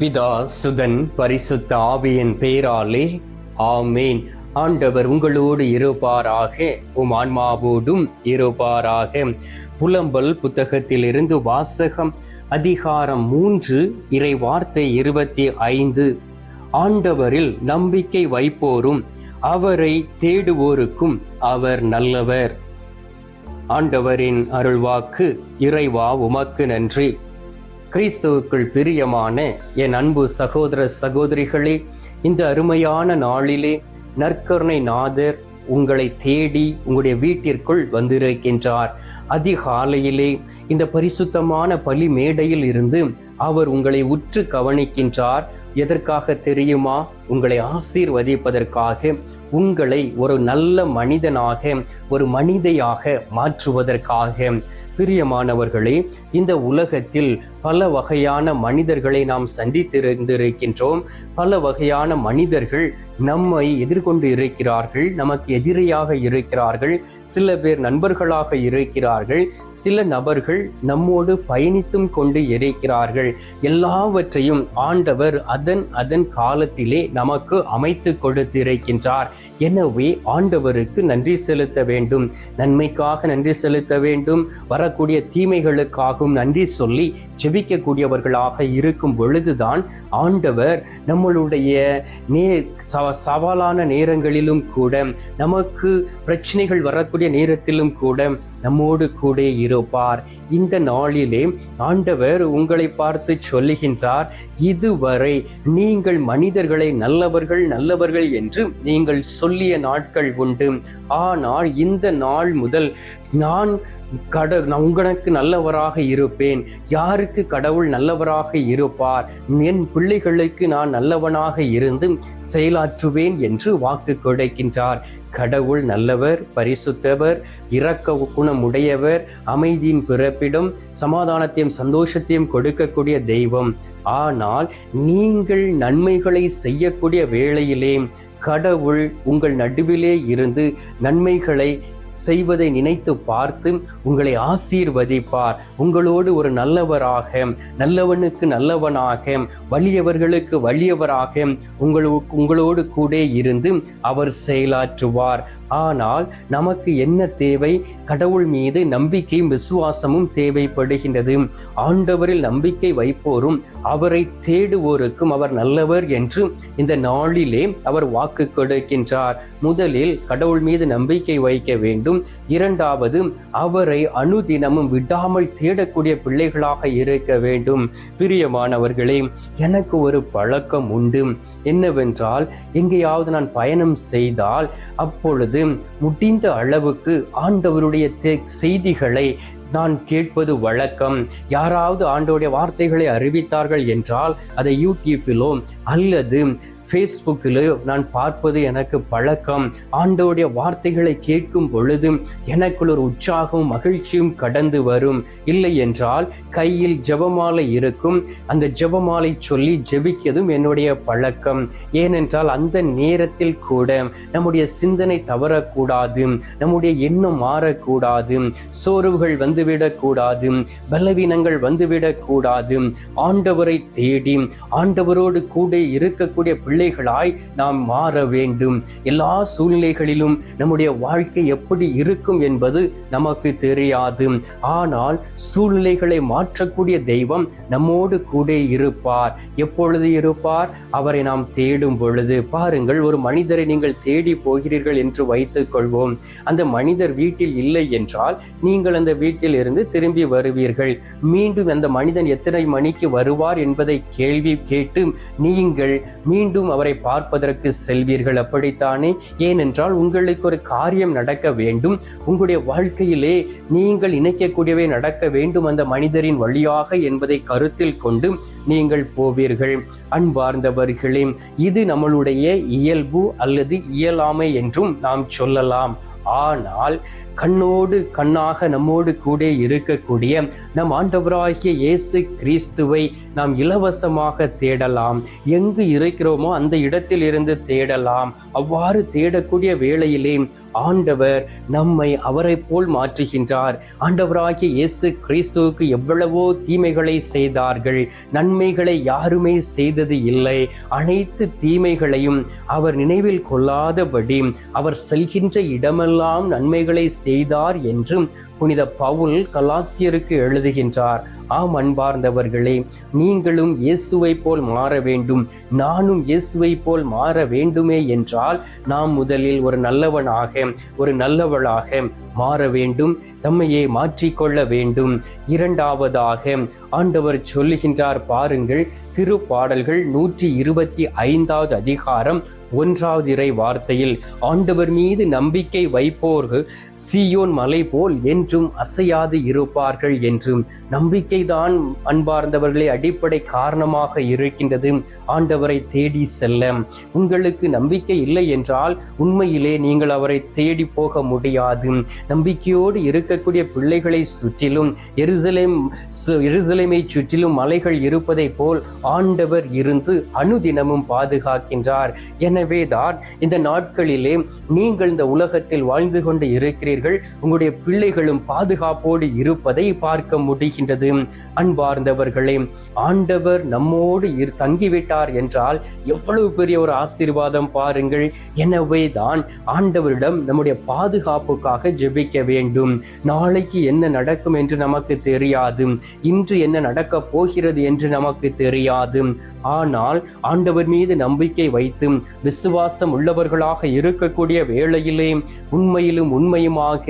பிதா சுதன் பரிசுத்த ஆவியின் பேராலே ஆமேன். ஆண்டவர் உங்களோடு இருப்பாராக உம் ஆன்மாவோடும் இருப்பாராக. புலம்பல் புத்தகத்திலிருந்து வாசகம் அதிகாரம் மூன்று இறை வார்த்தை இருபத்தி ஐந்து. ஆண்டவரில் நம்பிக்கை வைப்போரும் அவரை தேடுவோருக்கும் அவர் நல்லவர். ஆண்டவரின் அருள்வாக்கு இறைவா உமக்கு நன்றி. கிறிஸ்துவுக்குள் பிரியமான என் அன்பு சகோதர சகோதரிகளே இந்த அருமையான நாளிலே நற்கருணை நாதர் உங்களை தேடி உங்களுடைய வீட்டிற்குள் வந்திருக்கின்றார். அதிகாலையிலே இந்த பரிசுத்தமான பலி மேடையில் இருந்து அவர் உங்களை உற்று கவனிக்கின்றார். எதற்காக தெரியுமா? உங்களை ஆசீர்வதிப்பதற்காக உங்களை ஒரு நல்ல மனிதனாக ஒரு மனிதையாக மாற்றுவதற்காக. பிரியமானவர்களே இந்த உலகத்தில் பல வகையான மனிதர்களை நாம் சந்தித்திருந்திருக்கின்றோம். பல வகையான மனிதர்கள் நம்மை எதிர்கொண்டு இருக்கிறார்கள் நமக்கு எதிரியாக இருக்கிறார்கள் சில பேர் நண்பர்களாக இருக்கிறார்கள் சில நபர்கள் நம்மோடு பயணித்தும் கொண்டு இருக்கிறார்கள். எல்லாவற்றையும் ஆண்டவர் அதன் அதன் காலத்திலே நமக்கு அமைத்து கொடுத்திருக்கின்றார். எனவே ஆண்டவருக்கு நன்றி செலுத்த வேண்டும். நன்மைக்காக நன்றி செலுத்த வேண்டும். வரக்கூடிய தீமைகளுக்காகவும் நன்றி சொல்லி ஜெபிக்கக்கூடியவர்களாக இருக்கும் பொழுதுதான் ஆண்டவர் நம்மளுடைய நே ச- சவாலான நேரங்களிலும் கூட நமக்கு பிரச்சனைகள் வரக்கூடிய நேரத்திலும் கூட நம்மோடு கூட இருப்பார். இந்த நாளிலே ஆண்டவர் உங்களை பார்த்து சொல்லுகின்றார் இதுவரை நீங்கள் மனிதர்களை நல்லவர்கள் நல்லவர்கள் என்று நீங்கள் சொல்லிய நாட்கள் உண்டு. ஆனால் இந்த நாள் முதல் நான் கட நான் உங்களுக்கு நல்லவராக இருப்பேன். யாருக்கு கடவுள் நல்லவராக இருப்பார்? என் பிள்ளைகளுக்கு நான் நல்லவனாக இருந்து செயலாற்றுவேன் என்று வாக்கு கொடுக்கின்றார். கடவுள் நல்லவர் பரிசுத்தவர் இரக்க குணமுடையவர் அமைதியின் பிறப்பிடம் சமாதானத்தையும் சந்தோஷத்தையும் கொடுக்கக்கூடிய தெய்வம். ஆனால் நீங்கள் நன்மைகளை செய்யக்கூடிய வேளையிலே கடவுள் உங்கள் நடுவிலே இருந்து நன்மைகளை செய்வதை நினைத்து பார்த்து உங்களை ஆசீர்வதிப்பார். உங்களோடு ஒரு நல்லவராக நல்லவனுக்கு நல்லவனாக வலியவர்களுக்கு வலியவராக உங்களுக்கு உங்களோடு கூட இருந்து அவர் செயலாற்றுவார். ஆனால் நமக்கு என்ன தேவை? கடவுள் மீது நம்பிக்கையும் விசுவாசமும் தேவைப்படுகின்றது. ஆண்டவரில் நம்பிக்கை வைப்போரும் அவரை தேடுவோருக்கும் அவர் நல்லவர் என்று இந்த நாளிலே அவர் வா வாக்கு கொடுக்கின்றார். முதலில் கடவுள் மீது நம்பிக்கை வைக்க வேண்டும். இரண்டாவது அவரை அனுதினமும் விடாமல் தேடக்கூடிய பிள்ளைகளாக இருக்க வேண்டும். பிரியமானவர்களே எனக்கு ஒரு பழக்கம் உண்டு. என்னவென்றால் எங்கேயாவது நான் பயணம் செய்தால் அப்பொழுது முடிந்த அளவுக்கு ஆண்டவருடைய செய்திகளை நான் கேட்பது வழக்கம். யாராவது ஆண்டோடைய வார்த்தைகளை அறிவித்தார்கள் என்றால் அதை யூடியூப்பிலோ அல்லது ஃபேஸ்புக்கிலேயோ நான் பார்ப்பது எனக்கு பழக்கம். ஆண்டோடைய வார்த்தைகளை கேட்கும் பொழுது எனக்குள் ஒரு உற்சாகமும் மகிழ்ச்சியும் கடந்து வரும். இல்லை என்றால் கையில் ஜெபமாலை இருக்கும். அந்த ஜபமாலை சொல்லி ஜெபிக்கதும் என்னுடைய பழக்கம். ஏனென்றால் அந்த நேரத்தில் கூட நம்முடைய சிந்தனை தவறக்கூடாது. நம்முடைய எண்ணம் மாறக்கூடாது. சோர்வுகள் வந்துவிடக்கூடாது. பலவீனங்கள் வந்துவிடக்கூடாது. ஆண்டவரை தேடி ஆண்டவரோடு கூட இருக்கக்கூடிய பிள்ளைகளாய் நாம் மாற வேண்டும். எல்லா சூழ்நிலைகளிலும் நம்முடைய வாழ்க்கை எப்படி இருக்கும் என்பது நமக்கு தெரியாது. ஆனால் சூழ்நிலைகளை மாற்றக்கூடிய தெய்வம் நம்மோடு கூட இருப்பார். எப்பொழுது இருப்பார்? அவரை நாம் தேடும் பொழுது. பாருங்கள் ஒரு மனிதரை நீங்கள் தேடி போகிறீர்கள் என்று வைத்துக் கொள்வோம். அந்த மனிதர் வீட்டில் இல்லை என்றால் நீங்கள் அந்த வீட்டில் இருந்து திரும்பி வருவீர்கள். மீண்டும் அந்த மனிதன் எத்தனை மணிக்கு வருவார் என்பதை கேள்வி கேட்டு நீங்கள் மீண்டும் அவரை பார்ப்பதற்கு செல்வீர்கள். அப்படித்தானே? ஏனென்றால் உங்களுக்கு ஒரு காரியம் நடக்க வேண்டும். உங்களுடைய வாழ்க்கையிலே நீங்கள் இணைக்கக்கூடியவை நடக்க வேண்டும் அந்த மனிதரின் வழியாக என்பதை கருத்தில் கொண்டு நீங்கள் போவீர்கள். அன்பார்ந்தவர்களே இது நம்மளுடைய இயல்பு அல்லது இயலாமை என்றும் நாம் சொல்லலாம். ஆனால் கண்ணோடு கண்ணாக நம்மோடு கூட இருக்கக்கூடிய நம் ஆண்டவராகிய இயேசு கிறிஸ்துவை நாம் இலவசமாக தேடலாம். எங்கு இருக்கிறோமோ அந்த இடத்தில் இருந்து தேடலாம். அவ்வாறு தேடக்கூடிய வேளையிலே ஆண்டவர் நம்மை அவரை போல் மாற்றுகின்றார். ஆண்டவராகிய இயேசு கிறிஸ்துவுக்கு எவ்வளவோ தீமைகளை செய்தார்கள். நன்மைகளை யாருமே செய்தது இல்லை. அனைத்து தீமைகளையும் அவர் நினைவில் கொள்ளாதபடி அவர் செல்கின்ற இடமெல்லாம் நன்மைகளை செய்தார் என்றும் புனித பவுல் கலாத்தியருக்கு எழுதுகின்றார். ஆம் அன்பார்ந்தவர்களே நீங்களும் இயேசுவை போல் மாற வேண்டும். நானும் இயேசுவை போல் மாற வேண்டுமே என்றால் நாம் முதலில் ஒரு நல்லவனாக ஒரு நல்லவளாக மாற வேண்டும். தம்மையே மாற்றிக்கொள்ள வேண்டும். இரண்டாவதாக ஆண்டவர் சொல்லுகின்றார் பாருங்கள் திருப்பாடல்கள் நூற்றி இருபத்தி ஐந்தாவது அதிகாரம் ஒன்றாவது இறை வார்த்தையில் ஆண்டவர் மீது நம்பிக்கை வைப்போர்கள் சீயோன் மலை போல் என்றும் அசையாது இருப்பார்கள் என்றும். நம்பிக்கைதான் அன்பார்ந்தவர்களை அடிப்படை காரணமாக இருக்கின்றது. ஆண்டவரை தேடி செல்ல. உங்களுக்கு நம்பிக்கை இல்லை என்றால் உண்மையிலே நீங்கள் அவரை தேடி போக முடியாது. நம்பிக்கையோடு இருக்கக்கூடிய பிள்ளைகளை சுற்றிலும் எருசலேம் சு- எருசலேமை சுற்றிலும் மலைகள் இருப்பதை போல் ஆண்டவர் இருந்து அனுதினமும் பாதுகாக்கின்றார். என எனவே தான் இந்த நாட்களிலே நீங்கள் இந்த உலகத்தில் வாழ்ந்து கொண்டு இருக்கிறீர்கள். உங்களுடைய பிள்ளைகளும் பாதுகாப்போடு இருப்பதை பார்க்க முடிகின்றது. அன்பார்ந்தவர்களே ஆண்டவர் நம்மோடு இரு தங்கிவிட்டார் என்றால் எவ்வளவு பெரிய ஒரு ஆசீர்வாதம் பாருங்கள். எனவே தான் ஆண்டவரிடம் நம்முடைய பாதுகாப்புக்காக ஜெபிக்க வேண்டும். நாளைக்கு என்ன நடக்கும் என்று நமக்கு தெரியாது. இன்று என்ன நடக்க போகிறது என்று நமக்கு தெரியாது. ஆனால் ஆண்டவர் மீது நம்பிக்கை வைத்து விசுவாசம் உள்ளவர்களாக இருக்கக்கூடிய வேளையிலே உண்மையிலும் உண்மையுமாக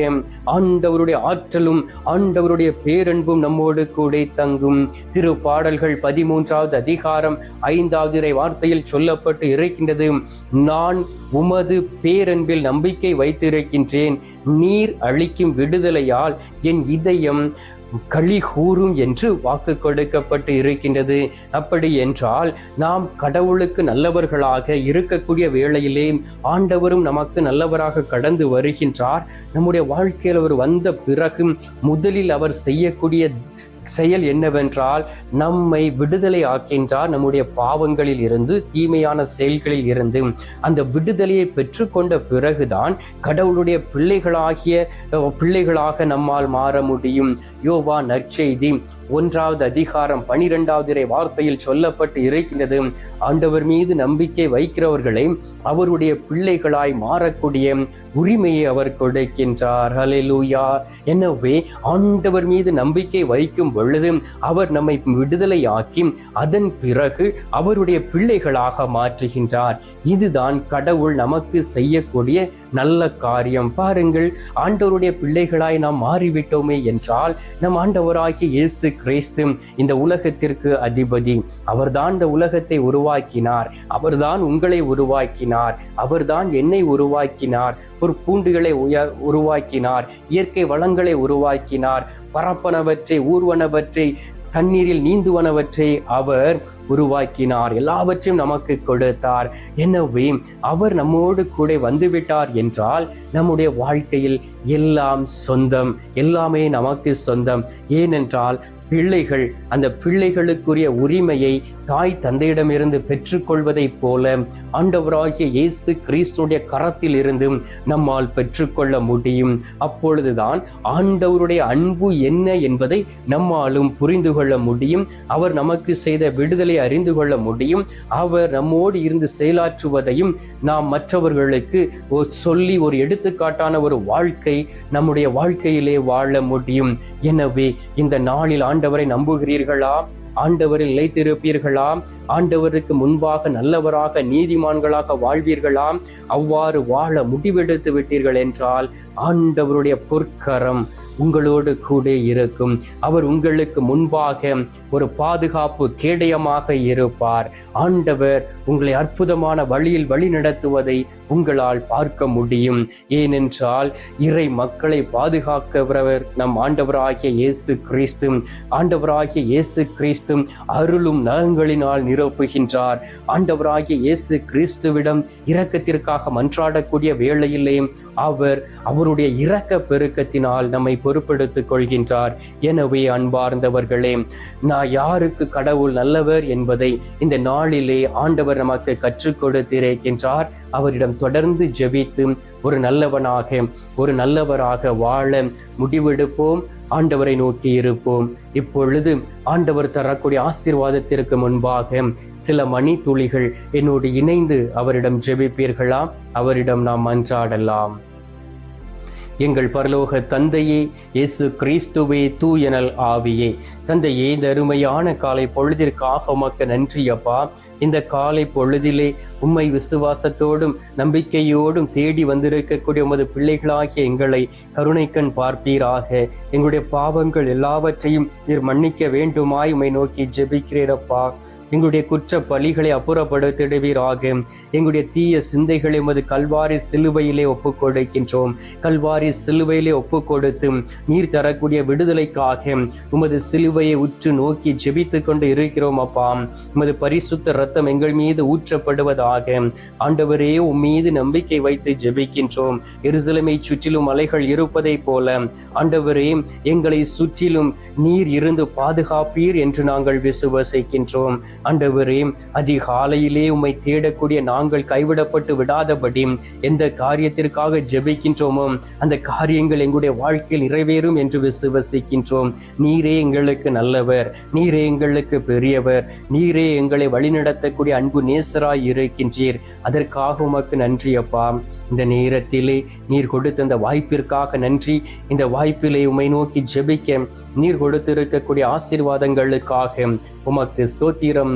ஆண்டவருடைய ஆற்றலும் ஆண்டவருடைய பேரன்பும் நம்மோடு கூட தங்கும். திரு பாடல்கள் பதிமூன்றாவது அதிகாரம் ஐந்தாவது இறை வார்த்தையில் சொல்லப்பட்டு இருக்கின்றது. நான் உமது பேரன்பில் நம்பிக்கை வைத்திருக்கின்றேன். நீர் அளிக்கும் விடுதலையால் என் இதயம் களி கூறும் என்று வாக்கு கொடுக்கப்பட்டு இருக்கின்றது. அப்படி என்றால் நாம் கடவுளுக்கு நல்லவர்களாக இருக்கக்கூடிய வேளையிலே ஆண்டவரும் நமக்கு நல்லவராக கடந்து வருகின்றார். நம்முடைய வாழ்க்கையில் அவர் வந்த பிறகு முதலில் அவர் செய்யக்கூடிய செயல் என்னவென்றால் நம்மை விடுதலை ஆக்கின்றார் நம்முடைய பாவங்களில் இருந்து தீமையான செயல்களில் இருந்து. அந்த விடுதலையை பெற்றுக்கொண்ட பிறகுதான் கடவுளுடைய பிள்ளைகளாகிய பிள்ளைகளாக நம்மால் மாற முடியும். யோவா நற்செய்தி. ஒன்றாவது அதிகாரம் பனிரெண்டாவது வார்த்தையில் சொல்லப்பட்டு இருக்கின்றது ஆண்டவர் மீது நம்பிக்கை வைக்கிறவர்களை அவருடைய பிள்ளைகளாய் மாறக்கூடிய உரிமையை அவர் கொடுக்கின்றார். ஹலெலூயா எனவே ஆண்டவர் மீது நம்பிக்கை வைக்கும் பொழுது அவர் நம்மை விடுதலையாக்கி அதன் பிறகு அவருடைய பிள்ளைகளாக மாற்றுகின்றார். இதுதான் கடவுள் நமக்கு செய்யக்கூடிய நல்ல காரியம். பாருங்கள் ஆண்டவருடைய பிள்ளைகளாய் நாம் மாறிவிட்டோமே என்றால் நம் ஆண்டவராகிய இயேசு கிறிஸ்து இந்த உலகத்திற்கு அதிபதி. அவர்தான் இந்த உலகத்தை உருவாக்கினார். அவர்தான் உங்களை உருவாக்கினார். அவர்தான் என்னை உருவாக்கினார். ஒரு பூண்டுகளை உய உருவாக்கினார். இயற்கை வளங்களை உருவாக்கினார். பரப்பனவற்றை ஊர்வனவற்றை தண்ணீரில் நீந்துவனவற்றை அவர் உருவாக்கினார். எல்லாவற்றையும் நமக்கு கொடுத்தார். எனவே அவர் நம்மோடு கூட வந்துவிட்டார் என்றால் நம்முடைய வாழ்க்கையில் எல்லாம் சொந்தம். எல்லாமே நமக்கு சொந்தம். ஏனென்றால் பிள்ளைகள் அந்த பிள்ளைகளுக்குரிய உரிமையை தாய் தந்தையிடமிருந்து பெற்றுக்கொள்வதைப் போல ஆண்டவராகிய இயேசு கிறிஸ்துடைய கரத்தில் இருந்தும் நம்மால் பெற்றுக்கொள்ள முடியும். அப்பொழுதுதான் ஆண்டவருடைய அன்பு என்ன என்பதை நம்மாலும் புரிந்து கொள்ள முடியும். அவர் நமக்கு செய்த விடுதலை அறிந்து கொள்ள முடியும். அவர் நம்மோடு இருந்து செயலாற்றுவதையும் நாம் மற்றவர்களுக்கு சொல்லி ஒரு எடுத்துக்காட்டான ஒரு வாழ்க்கை நம்முடைய வாழ்க்கையிலே வாழ முடியும். எனவே இந்த நாளில் ஆண்டவரை நம்புகிறீர்களா ஆண்டவரில் நிலைத்திருப்பீர்களா ஆண்டவருக்கு முன்பாக நல்லவராக நீதிமான்களாக வாழ்வீர்களாம். அவ்வாறு வாழ முடிவெடுத்து விட்டீர்கள் என்றால் ஆண்டவருடைய பொற்கரம் உங்களோடு கூட இருக்கும். அவர் உங்களுக்கு முன்பாக ஒரு பாதுகாப்பு கேடயமாக இருப்பார். ஆண்டவர் உங்களை அற்புதமான வழியில் வழி நடத்துவதை உங்களால் பார்க்க முடியும். ஏனென்றால் இறை மக்களை பாதுகாக்கிறவர் நம் ஆண்டவராகிய இயேசு கிறிஸ்து. ஆண்டவராகிய இயேசு கிறிஸ்து அருளும் நலங்களினால் நிரப்புகின்றார். ஆண்டவராகிய இயேசு கிறிஸ்துவிடம் இரக்கத்திற்காக மன்றாடக்கூடிய வேளையிலே அவர் அவருடைய இரக்க பெருக்கத்தினால் நம்மை பொறுப்படுத்திக் கொள்கின்றார். எனவே அன்பார்ந்தவர்களே நான் யாருக்கு கடவுள் நல்லவர் என்பதை இந்த நாளிலே ஆண்டவர் நமக்கு கற்றுக் கொடுத்திருக்கின்றார். அவரிடம் தொடர்ந்து ஜெபித்து ஒரு நல்லவனாக ஒரு நல்லவராக வாழ முடிவெடுப்போம். ஆண்டவரை நோக்கி இருப்போம். இப்பொழுது ஆண்டவர் தரக்கூடிய ஆசீர்வாதத்திற்கு முன்பாக சில மணி துளிகள் என்னோடு இணைந்து அவரிடம் ஜெபிப்பீர்களா? அவரிடம் நாம் மன்றாடலாம் எங்கள் பரலோக தந்தையே இயேசு கிறிஸ்துவே தூயனல் ஆவியே. தந்தையே இந்த அருமையான காலை பொழுதிற்காக உமக்கு நன்றி அப்பா. இந்த காலை பொழுதிலே உம்மை விசுவாசத்தோடும் நம்பிக்கையோடும் தேடி வந்திருக்கக்கூடிய உமது பிள்ளைகளாகிய எங்களை கருணைக்கண் பார்ப்பீராக. எங்களுடைய பாவங்கள் எல்லாவற்றையும் நீர் மன்னிக்க வேண்டுமாய் உம்மை நோக்கி ஜெபிக்கிறேனப்பா எங்களுடைய குற்ற பலிகளை அப்புறப்படுத்திடுவீராக. எங்களுடைய தீய சிந்தைகளை உமது கல்வாரி சிலுவையிலே ஒப்பு கொடுக்கின்றோம் கல்வாரி சிலுவையிலே ஒப்புக் கொடுத்து நீர் தரக்கூடிய விடுதலைக்காக உமது சிலுவையை உற்று நோக்கி ஜெபித்து கொண்டு இருக்கிறோம் அப்பா. உமது பரிசுத்த ரத்தம் எங்கள் மீது ஊற்றப்படுவதாக ஆண்டவரே உம் மீது நம்பிக்கை வைத்து ஜெபிக்கின்றோம். எருசலமை சுற்றிலும் அலைகள் இருப்பதைப் போல ஆண்டவரே எங்களை சுற்றிலும் நீர் இருந்து பாதுகாப்பீர் என்று நாங்கள் விசுவசிக்கின்றோம். ஆண்டவரே அதிகாலையிலே உம்மை தேடக்கூடிய நாங்கள் கைவிடப்பட்டு விடாதபடி எந்த காரியத்திற்காக ஜெபிக்கின்றோமோ அந்த காரியங்கள் எங்களுடைய வாழ்க்கையில் நிறைவேறும் என்று விசுவசிக்கின்றோம். நீரே எங்களுக்கு நல்லவர் நீரே எங்களுக்கு பெரியவர் நீரே எங்களை வழிநடத்தக்கூடிய அன்பு நேசராய் இருக்கின்றீர். அதற்காக உமக்கு நன்றி அப்பா. இந்த நேரத்திலே நீர் கொடுத்த அந்த வாய்ப்பிற்காக நன்றி. இந்த வாய்ப்பிலே உம்மை நோக்கி ஜெபிக்க நீர் கொடுத்திருக்கக்கூடிய ஆசீர்வாதங்களுக்காக உமக்கு ஸ்தோத்திரம்.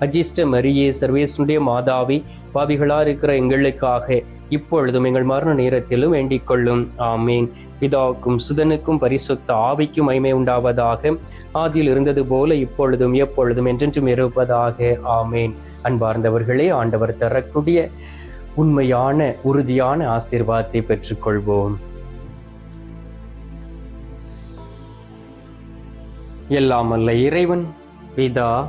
அஜிஷ்ட மரியே சர்வேசுடைய மாதாவி பாவிகளா இருக்கிற எங்களுக்காக இப்பொழுதும் எங்கள் மரண நேரத்திலும் வேண்டிக் கொள்ளும். ஆமேன். பிதாவுக்கும் சுதனுக்கும் பரிசுத்த ஆவிக்கும் மைமை உண்டாவதாக ஆதியில் இருந்தது போல இப்பொழுதும் எப்பொழுதும் என்றென்றும் இருப்பதாக. ஆமேன். அன்பார்ந்தவர்களே ஆண்டவர் தரக்கூடிய உண்மையான உறுதியான ஆசீர்வாதத்தை பெற்றுக்கொள்வோம். எல்லாம் அல்ல இறைவன் பிதா